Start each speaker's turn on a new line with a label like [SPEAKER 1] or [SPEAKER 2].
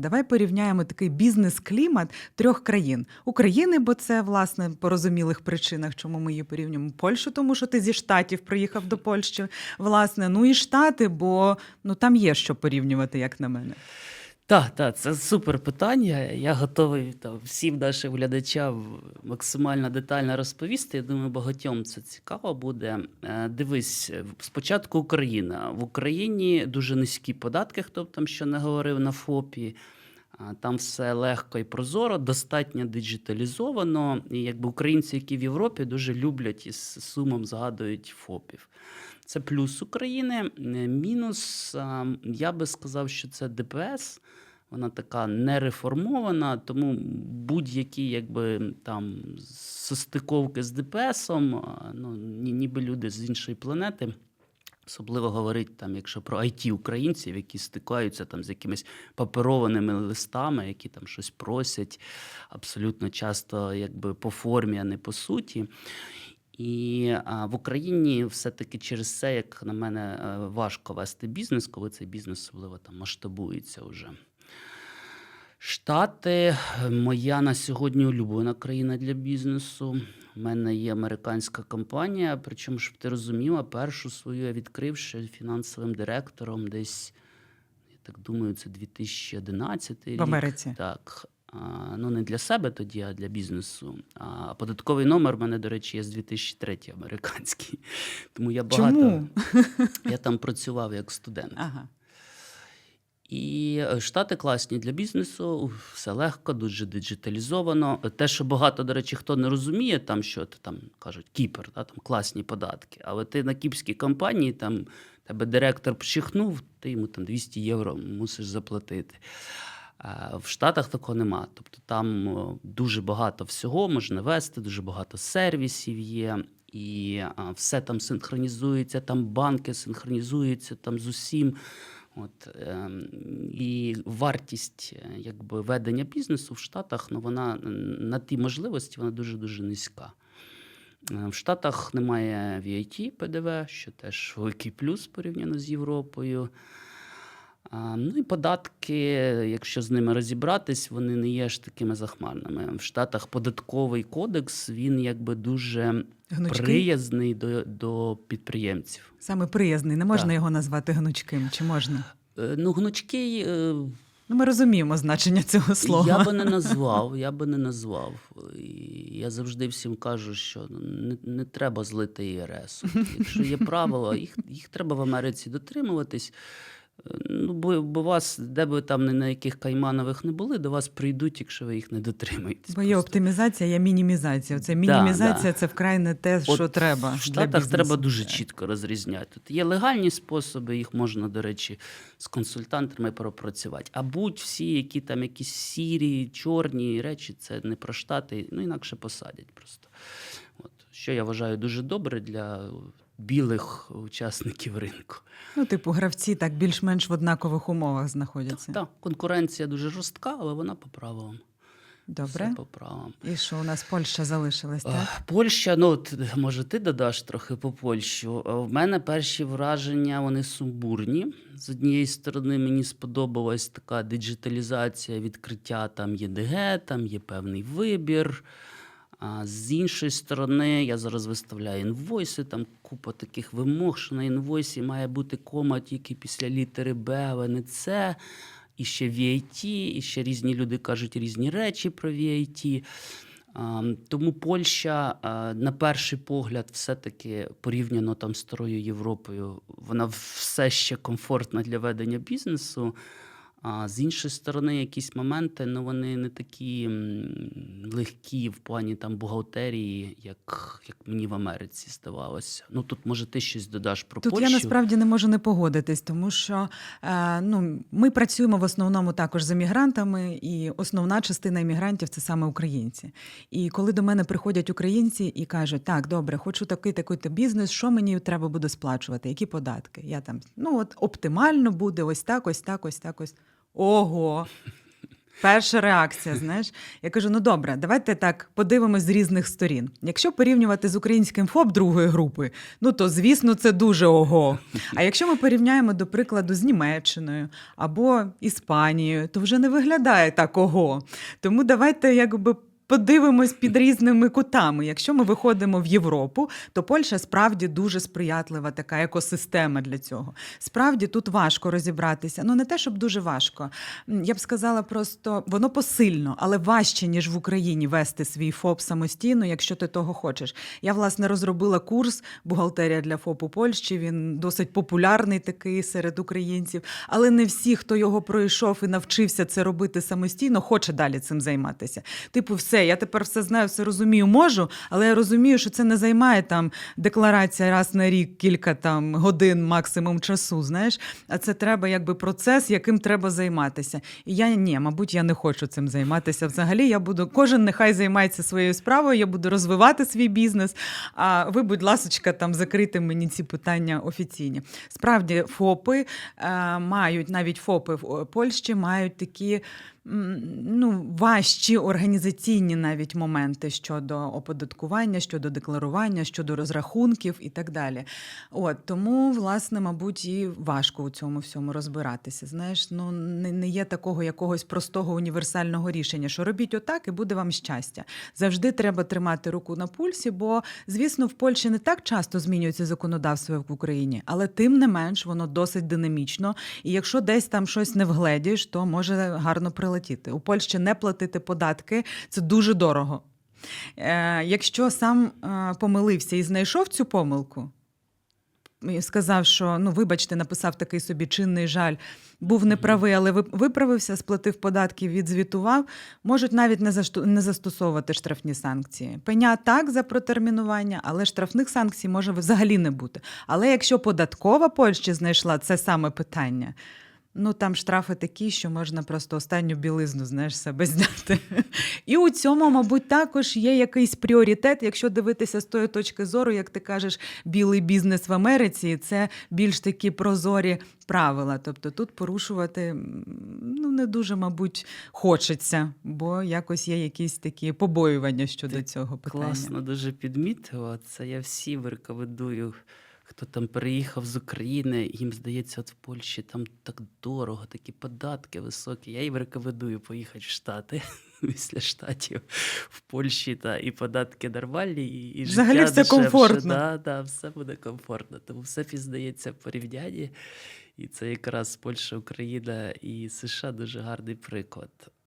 [SPEAKER 1] Давай порівняємо такий бізнес-клімат трьох країн: України, бо це власне по розумілих причинах, чому ми її порівнюємо. Польщу, тому що ти зі штатів приїхав до Польщі. Власне, ну і штати, бо ну там є що порівнювати, як на мене.
[SPEAKER 2] Так, так, це супер питання. Я готовий там, всім нашим глядачам максимально детально розповісти. Я думаю, багатьом це цікаво буде. Е, Дивись, спочатку Україна. В Україні дуже низькі податки, хто б там що не говорив на ФОПі. Там все легко і прозоро, достатньо диджиталізовано. І якби українці, які в Європі, дуже люблять і з сумом згадують ФОПів. Це плюс України. Е, Мінус, я би сказав, що це ДПС. Вона така нереформована, тому будь-які якби там состиковки з ДПСом, ну ніби люди з іншої планети. Особливо говорить там, якщо про it українців, які стикаються там з якимись паперованими листами, які там щось просять, абсолютно часто якби по формі, а не по суті. І а, в Україні все-таки через це, як на мене, е, важко вести бізнес, коли цей бізнес особливо там масштабується вже. Штати моя на сьогодні улюблена країна для бізнесу. У мене є американська компанія, причому, щоб ти розуміла, першу свою я відкрив ще фінансовим директором десь, я так думаю, це 2011 рік.
[SPEAKER 1] В Америці.
[SPEAKER 2] Так. Ну, не для себе тоді, а для бізнесу. А податковий номер в мене, до речі, є з 2003 американський. Тому я багато.
[SPEAKER 1] Чому?
[SPEAKER 2] Я там працював як студент.
[SPEAKER 1] Ага.
[SPEAKER 2] І е, штати класні для бізнесу, все легко, дуже диджиталізовано. Те, що багато, до речі, хто не розуміє, там що то там кажуть, Кіпр, да, там класні податки. Але ти на кіпрській компанії, там тебе директор пчихнув, ти йому там 200 євро мусиш заплатити. А в Штатах такого нема. Тобто там дуже багато всього можна вести, дуже багато сервісів є. І все там синхронізується, там банки синхронізуються там з усім. От, ем, і вартість е, якби, ведення бізнесу в Штатах, ну, вона на ті можливості вона дуже-дуже низька. Е, В Штатах немає VAT ПДВ, що теж великий плюс порівняно з Європою. Ну і податки, якщо з ними розібратись, вони не є ж такими захмарними. В Штатах податковий кодекс він якби дуже
[SPEAKER 1] Гнучкий?
[SPEAKER 2] приязний до, до підприємців.
[SPEAKER 1] Саме приязний, не можна
[SPEAKER 2] Так.
[SPEAKER 1] його назвати гнучким, чи можна?
[SPEAKER 2] Е, Ну, гнучкий е,
[SPEAKER 1] Ну, ми розуміємо значення цього слова.
[SPEAKER 2] Я би не назвав, я би не назвав. Я завжди всім кажу, що не, не треба злити ІРС. Якщо є правила, їх, їх треба в Америці дотримуватись. Ну, бо, бо вас, де би там не на яких кайманових не були, до вас прийдуть, якщо ви їх не дотримаєтесь.
[SPEAKER 1] Бо є
[SPEAKER 2] просто.
[SPEAKER 1] оптимізація, є мінімізація. Це мінімізація
[SPEAKER 2] да.
[SPEAKER 1] це вкрай не те, що
[SPEAKER 2] От
[SPEAKER 1] треба.
[SPEAKER 2] В Штатах треба дуже чітко розрізняти. Тут є легальні способи, їх можна, до речі, з консультантами пропрацювати. А будь всі, які там якісь сірі, чорні речі, це не про штати, ну інакше посадять просто. От. Що я вважаю дуже добре для білих учасників ринку.
[SPEAKER 1] Ну, типу, гравці так більш-менш в однакових умовах знаходяться.
[SPEAKER 2] Так, конкуренція дуже жорстка, але вона по правилам.
[SPEAKER 1] Добре.
[SPEAKER 2] Все по правилам.
[SPEAKER 1] І що у нас Польща залишилась, так?
[SPEAKER 2] Е, Польща, ну от, може, ти додаш трохи по Польщу. В мене перші враження вони сумбурні. З однієї сторони, мені сподобалась така диджиталізація, відкриття там ЄДГ, там є певний вибір. А з іншої сторони, я зараз виставляю інвойси, там купа таких вимог, що на інвойсі має бути кома тільки після літери Б, але не С. І ще VAT, і ще різні люди кажуть різні речі про VAT. Тому Польща, на перший погляд, все-таки порівняно там з старою Європою, вона все ще комфортна для ведення бізнесу. А з іншої сторони, якісь моменти, ну вони не такі легкі в плані там бухгалтерії, як, як мені в Америці здавалося. Ну тут може ти щось додаш про
[SPEAKER 1] Тут
[SPEAKER 2] Польщу.
[SPEAKER 1] я насправді не можу не погодитись, тому що е, ну, ми працюємо в основному також з емігрантами, і основна частина емігрантів це саме українці. І коли до мене приходять українці і кажуть, так, добре, хочу такий такий то бізнес, що мені треба буде сплачувати, які податки? Я там, ну от оптимально буде ось так, ось так, ось так, ось. Ого. Перша реакція, знаєш, я кажу: ну добре, давайте так подивимось з різних сторін. Якщо порівнювати з українським ФОП другої групи, ну то звісно це дуже ого. А якщо ми порівняємо, до прикладу, з Німеччиною або Іспанією, то вже не виглядає так ого. Тому давайте якби. Подивимось під різними кутами. Якщо ми виходимо в Європу, то Польща справді дуже сприятлива така екосистема для цього. Справді тут важко розібратися. Ну не те, щоб дуже важко. Я б сказала, просто воно посильно, але важче ніж в Україні вести свій ФОП самостійно, якщо ти того хочеш. Я власне розробила курс бухгалтерія для ФОП у Польщі. Він досить популярний такий серед українців, але не всі, хто його пройшов і навчився це робити самостійно, хоче далі цим займатися. Типу, все, я тепер все знаю, все розумію, можу, але я розумію, що це не займає там декларація раз на рік, кілька там годин максимум часу. Знаєш, а це треба якби процес, яким треба займатися. І я ні, мабуть, я не хочу цим займатися. Взагалі, я буду кожен нехай займається своєю справою. Я буду розвивати свій бізнес. А ви, будь ласочка, там закрити мені ці питання офіційні. Справді, ФОПи е, мають навіть ФОПи в Польщі мають такі. Ну, важчі організаційні навіть моменти щодо оподаткування, щодо декларування, щодо розрахунків і так далі. От тому, власне, мабуть, і важко у цьому всьому розбиратися. Знаєш, ну не, не є такого якогось простого універсального рішення, що робіть отак і буде вам щастя. Завжди треба тримати руку на пульсі, бо, звісно, в Польщі не так часто змінюється законодавство, в Україні, але тим не менш воно досить динамічно. І якщо десь там щось не вгледіш, то може гарно прилетіти. У Польщі не платити податки це дуже дорого. Е, якщо сам е, помилився і знайшов цю помилку, і сказав, що ну, вибачте, написав такий собі чинний жаль, був неправий, але виправився, сплатив податки, відзвітував, можуть навіть не, зашту- не застосовувати штрафні санкції. Пеня так за протермінування, але штрафних санкцій може взагалі не бути. Але якщо податкова Польщі знайшла це саме питання. Ну там штрафи такі, що можна просто останню білизну знаєш себе зняти. І у цьому, мабуть, також є якийсь пріоритет, якщо дивитися з тої точки зору, як ти кажеш, білий бізнес в Америці, це більш такі прозорі правила. Тобто тут порушувати ну не дуже, мабуть, хочеться, бо якось є якісь такі побоювання щодо
[SPEAKER 2] Ти
[SPEAKER 1] цього питання.
[SPEAKER 2] Класно дуже підмітила. Це я всім рекомендую. Хто там переїхав з України, їм здається, от в Польщі там так дорого, такі податки високі. Я їм рекомендую поїхати в Штати після штатів в Польщі та і податки нормальні, і, і
[SPEAKER 1] Взагалі
[SPEAKER 2] життя
[SPEAKER 1] все
[SPEAKER 2] дешевше.
[SPEAKER 1] комфортно.
[SPEAKER 2] Да, да, все буде комфортно. Тому все пізнається в порівнянні. І це якраз Польща, Україна і США дуже гарний приклад.